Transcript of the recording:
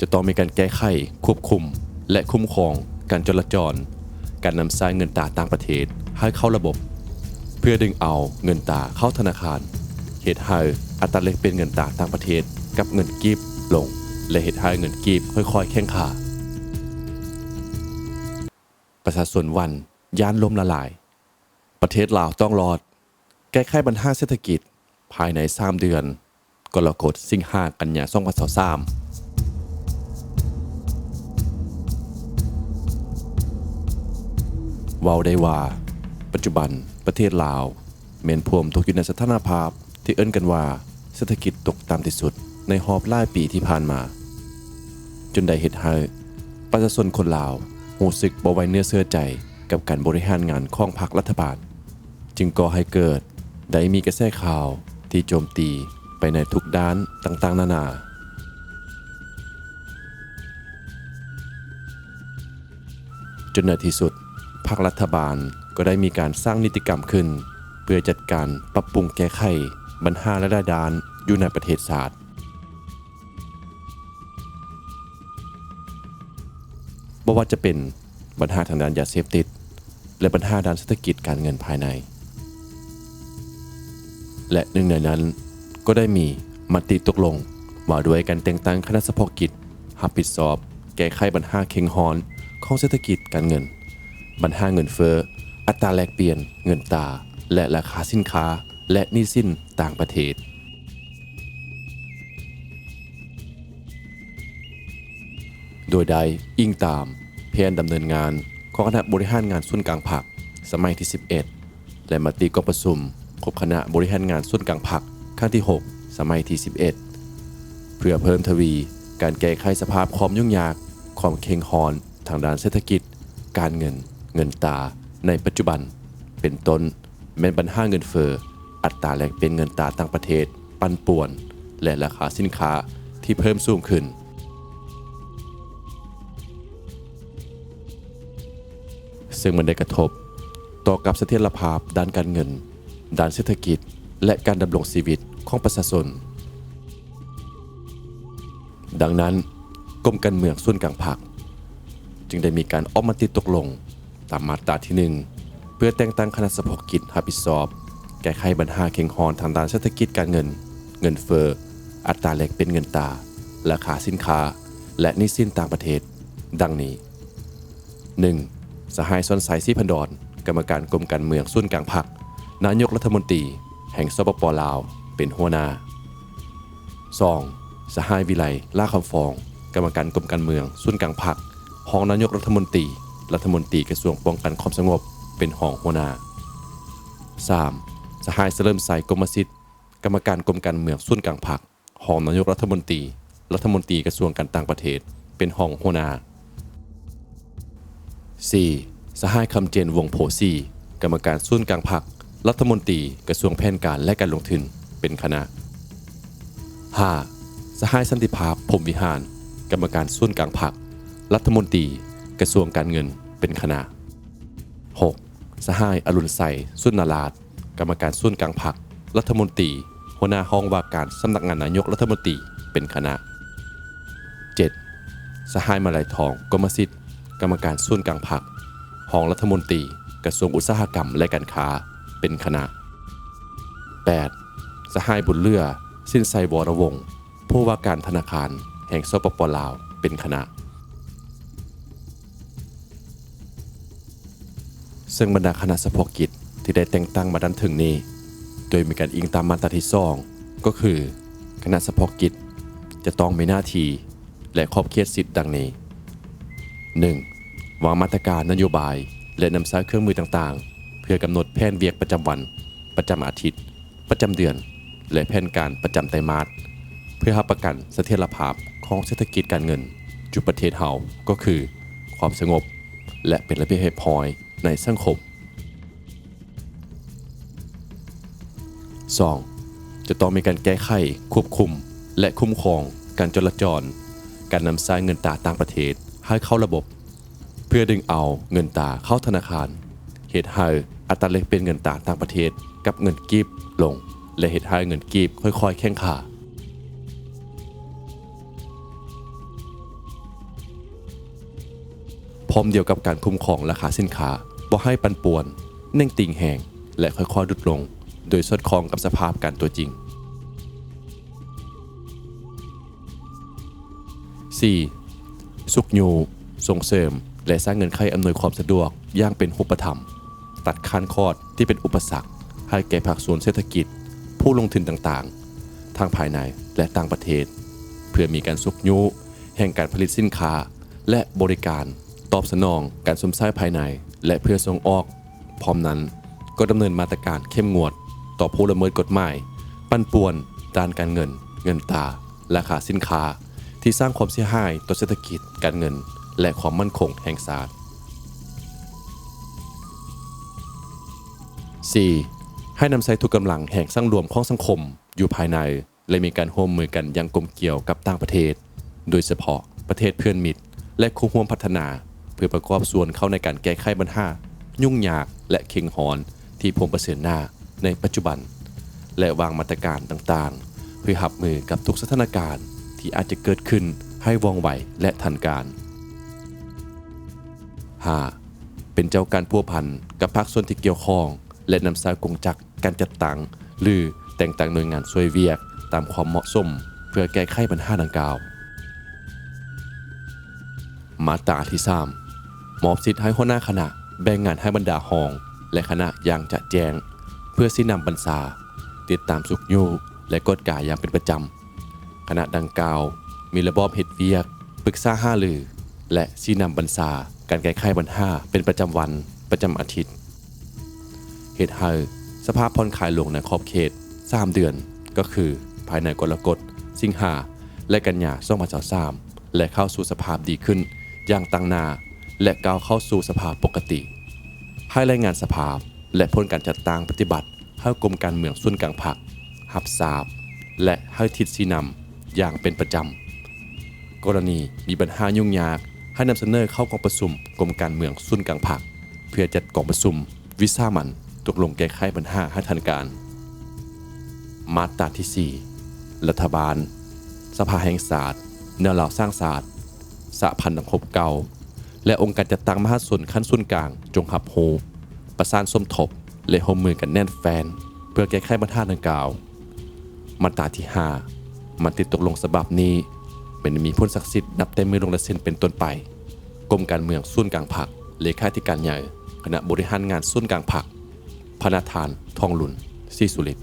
จะต้องมีการแก้ไข ควบคุม และคุ้มครอง การจราจร การนำสายเงินตราต่างประเทศให้เข้าระบบ เพื่อดึงเอาเงินตราเข้าธนาคาร เหตุให้อัตราแลกเปลี่ยนเงินตราต่างประเทศกับเงินกีบลง และเหตุให้เงินกีบค่อยๆแข็งค่าประชาชนวันย่านล้มละลาย ประเทศลาวต้องรอด แก้ไขปัญหาเศรษฐกิจภายใน3เดือน กรกฎสิงหากันยา2023 เว้าได้ว่า ปัจจุบันประเทศลาวเมนพวมตกอยู่ในสถานภาพที่เอิ้นกันว่าเศรษฐกิจตกต่ำที่สุดในหอบหลายปีที่ผ่านมา จนได้เฮ็ดให้ประชาชนคนลาวรู้สึกบ่ไว้เนื้อเชื่อใจกับการบริหารงานของพรรครัฐบาล จึงก่อให้เกิดได้มีกระแสข่าวที่โจมตีไปในทุกด้านต่างๆ นานา จนในที่สุด ภาครัฐบาลก็ได้มีการสร้างนิติกรรมขึ้น เพื่อจัดการปรับปรุงแก้ไขปัญหาและด้านอยู่ในประเทศศาสตร์บ่ว่าจะเป็นปัญหาทางด้านยาเสพติด และปัญหาด้านเศรษฐกิจการเงินภายใน และหนึ่งในนั้นก็ได้มีมติตกลงว่าด้วยการแต่งตั้งคณะเฉพาะกิจรับผิดชอบ แก้ไขปัญหาเข่งฮอนของเศรษฐกิจการเงิน ปัญหาเงินเฟ้อ อัตราแลกเปลี่ยน เงินตราและราคาสินค้า และหนี้สินต่างประเทศ โดยใดอิงตามแผนดำเนินงานของคณะบริหารงานส่วนกลางผักสมัยที่ 11 และมติกองประชุมครบคณะบริหารงานส่วนกลางผักครั้งที่ 6 สมัยที่ 11 เพื่อเพิ่มทวี การแก้ไขสภาพความยุ่งยาก ความเค็งฮอน ทางด้านเศรษฐกิจ การเงิน เงินตาในปัจจุบัน เป็นต้นแม้นปัญหาเงินเฟอ้ออัตราแลกเปลี่ยนเงินตาต่างประเทศ ปันป่วน และราคาสินค้าที่เพิ่มสูงขึ้น ซึ่งมันได้กระทบ ต่อกับเสถียรภาพด้านการเงิน ด้านเศรษฐกิจ และการดำรงชีวิตของประชาชน ดังนั้นกรมการเมืองส่วนกลางภาคจึงได้มีการออกมาติดตกลง ตามมาตราที่ 1 เพื่อแต่งตั้งคณะเฉพาะกิจรับผิดชอบ แก้ไขปัญหาเข่งฮอนทางด้านเศรษฐกิจการเงิน เงินเฟอ้ออัตราแลกเป็นเงินตา ราคาสินค้า และนี้สินต่างประเทศ ดังนี้ 1. สหายสนสายซีพันดอน กรรมการกรมการเมืองส่วนกลางพักนายกรัฐมนตรี แห่งสปปลาว เป็นหัวหน้า 2. สหายวิไลล่าคำฟอง กรรมการกรมการเมืองส่วนกลางพักหองนายกรัฐมนตรี รัฐมนตรีกระทรวงป้องกันความสงบเป็นหองหัวหน้า 3. สหายเสริมสายกรมสิทธิ์กรรมการกรมการเมืองส่วนกลางพักหองนายกรัฐมนตรี รัฐมนตรีกระทรวงการต่างประเทศ เป็นหองหัวหน้า 4. สหายคำเจนวงโพสีกรรมการส่วนกลางพักรัฐมนตรีกระทรวงแผนการและการลงทุนเป็นคณะ 5. สหายสันติภาพพรมวิหาร กรรมการส่วนกลางพักรัฐมนตรี กระทรวงการเงินเป็นคณะ 6. สหายอรุณไสสุนนาราชกรรมการส่วนกลางพัก รัฐมนตรี หัวหน้าห้องว่าการสำนักงานนายกรัฐมนตรีเป็นคณะ 7. สหายมาลัยทองกรมสิทธิ์กรรมการส่วนกลางพักห้องรัฐมนตรี กระทรวงอุตสาหกรรมและการค้าเป็นคณะ 8. สหายบุญเลือ สิ้นไซวรวงศ์ผู้ว่าการธนาคารแห่งสปปลาว เป็นคณะ ซึ่งบรรดาคณะเฉพกิจที่ได้แต่งตั้งมาดันถึงนี้ โดยมีการอิงตามมาตราที่สองก็คือ คณะเฉพกิจจะต้องมีหน้าที่และขอบเขตสิทธิ์ดังนี้ 1. วางมาตรการนโยบาย และนำใช้เครื่องมือต่างๆ เพื่อกำหนดแผนเวียกประจำวัน ประจำอาทิตย์ ประจำเดือน และแผนการประจำไตรมาสเพื่อหาประกันเสถียรภาพของเศรษฐกิจการเงิน จุประเทศเฮาก็คือ ความสงบ และเป็นระเบียบเรียบร้อย ในสังคม 2. จะต้องมีการแก้ไข ควบคุม และคุ้มครอง การจราจร การนำสายเงินตราต่างประเทศให้เข้าระบบ เพื่อดึงเอาเงินตราเข้าธนาคาร เหตุให้อัตราแลกเปลี่ยนเงินตราต่างประเทศกับเงินกีบลง และเหตุให้เงินกีบค่อยๆ แข็งค่า ร้อมเดียวกับการคุ้มครองราคาสินค้าบ่ให้ปันป่วน เน่งติ่งแหงและค่อยๆลดลง โดยสอดคล้องกับสภาพการตัวจริง 4. สุกยูส่งเสริม และสร้างเงินไขอำนวยความสะดวกอย่างเป็นหุปธรรม ตัดคันคอดที่เป็นอุปสรรค ให้แก่ภาคส่วนเศรษฐกิจ ผู้ลงทุนต่างๆ ทางภายในและต่างประเทศ เพื่อมีการสุกยูแห่งการผลิตสินค้าและบริการ ตอบสนองการสมไส้ภายใน และเพื่อส่งออก พร้อมนั้นก็ดำเนินมาตรการเข้มงวด ต่อผู้ละเมิดกฎหมาย ปั่นป่วนด้านการเงิน เงินตราราคาสินค้า ที่สร้างความเสียหายต่อเศรษฐกิจการเงิน และความมั่นคงแห่งชาติ 4. ให้นำใช้ทุกกำลังแห่งสร้างรวมของสังคมอยู่ภายใน และมีการร่วมมือกันอยังกลมเกี่ยวกับต่างประเทศ โดยเฉพาะประเทศเพื่อนมิตร และคู่ร่วมพัฒนา เพื่อประกอบส่วนเข้าในการแก้ไขปัญหา ยุ่งยากและเข่งหอนที่พงประเสริญหน้าในปัจจุบัน และวางมาตรการต่างๆ เพื่อหับมือกับทุกสถานการณ์ที่อาจจะเกิดขึ้นให้ว่องไวและทันการ 5. เป็นเจ้าการพัวพันกับภาคส่วนที่เกี่ยวข้อง และนำสายกงจักรการจัดตั้งหรือแต่งตั้งหน่วยงานช่วยเวียก ตามความเหมาะสม เพื่อแก้ไขปัญหาดังกล่าว มาตราที่3 มอบสิทธิ์ให้หัวหน้าคณะแบ่งงานให้บรรดาหอง และคณะอย่างจะแจง เพื่อสินำบรรษา ติดตามสุกยูและกฎกายอย่างเป็นประจำคณะดังกล่าวมีระบอบเฮ็ดเวียกปรึกษาห้าลือ และซีนำบรรษาการแก้ไขปัญหาเป็นประจำวันประจำอาทิตย์เหตุให้สภาพผ่อนคลายลงในขอบเขต 3 เดือน ก็คือภายในกรกฎ สิงหา และกันยา2023และเข้าสู่สภาพดีขึ้น อย่างตั้งนา และก้าวเข้าสู่สภาพปกติ ให้รายงานสภาพและผลการจัดตั้งปฏิบัติให้กรมการเมืองส่วนกลางผักหับทราบ และให้ทิศสีนำอย่างเป็นประจำ กรณีมีปัญหายุ่งยากให้นำเสนอเข้ากองประชุมกรมการเมืองส่วนกลางผัก เพื่อจัดกองประชุม วิสามันตกลงแก้ไขปัญหาให้ทันการ มาตราที่ 4 รัฐบาล สภาแห่งศาสตร์แนวเหล่าสร้างศาสตร์สหพันธ์สังคมเก่า และองค์การจัดตั้งมหาส่วนขั้นส่วนกลาง จงหับโฮประสานสมทบและร่วมมือกันแน่นแฟน เพื่อแก้ไขปัญหาดังกล่าว มาตราที่ 5 มันติดตกลงฉบับนี้ เป็นมีพ้นศักดิ์สิทธิ์นับแต่มือลงละเซ็นเป็นต้นไปกรมการเมืองส่วนกลางผักเลขาธิการใหญ่คณะบริหารงานส่วนกลางผักพนาธาน ทองหลุนซีสุริต